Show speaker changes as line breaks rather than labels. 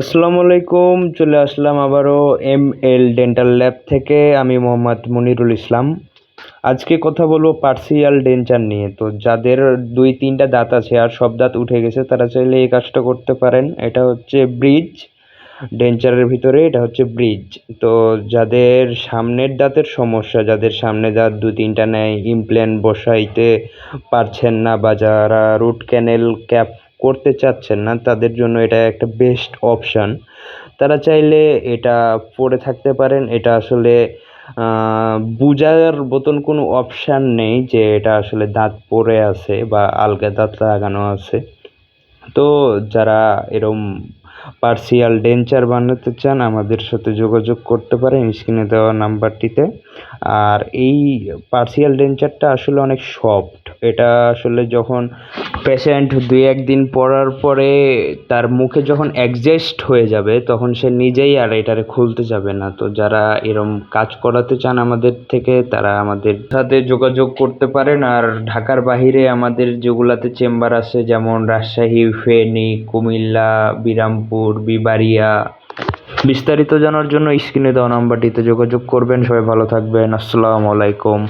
আসসালামু আলাইকুম, চলে আসলাম আবারও এম এল ডেন্টাল ল্যাব থেকে। আমি মোহাম্মদ মনিরুল ইসলাম। আজকে কথা বলব পার্সিয়াল ডেঞ্চার নিয়ে। তো যাদের দুই, তিনটা দাঁত আছে আর সব দাঁত উঠে গেছে, তারা চাইলে এই কাজটা করতে পারেন। এটা হচ্ছে ব্রিজ ডেঞ্চারের ভিতরে, এটা হচ্ছে ব্রিজ তো যাদের সামনের দাঁতের সমস্যা, যাদের সামনে দাঁত দু, তিনটা নেয় ইমপ্ল্যান্ট বসাইতে পারছেন না বা যারা রুট ক্যানেল ক্যাপ করতে চাচ্ছেন না, তাদের জন্য এটা একটা বেস্ট অপশান তারা চাইলে এটা পরে থাকতে পারেন। এটা আসলে বুঝার মতন কোনো অপশান নেই যে এটা আসলে দাঁত পড়ে আছে বা আলগা দাঁত লাগানো আছে। তো যারা এরম পার্সিয়াল ডেঞ্চার বানাতে চান, আমাদের সাথে যোগাযোগ করতে পারেন স্ক্রিনে দেওয়া নাম্বারটিতে। আর এই পার্সিয়াল ডেঞ্চারটা আসলে অনেক সফট এটা আসলে যখন পেশেন্ট দুই একদিন পরার পরে তার মুখে যখন অ্যাডজাস্ট হয়ে যাবে, তখন সে নিজেই আর এটারে খুলতে যাবে না। তো যারা এরম কাজ করাতে চান আমাদের থেকে, তারা আমাদের সাথে যোগাযোগ করতে পারেন। আর ঢাকার বাহিরে আমাদের যেগুলাতে চেম্বার আছে, যেমন রাজশাহী, ফেনী, কুমিল্লা, বিরামপুর, বিবাড়িয়া বিস্তারিত জানার জন্য স্ক্রিনে দেওয়া নাম্বারটিতে যোগাযোগ করবেন। সবাই ভালো থাকবেন। আসসালামু আলাইকুম।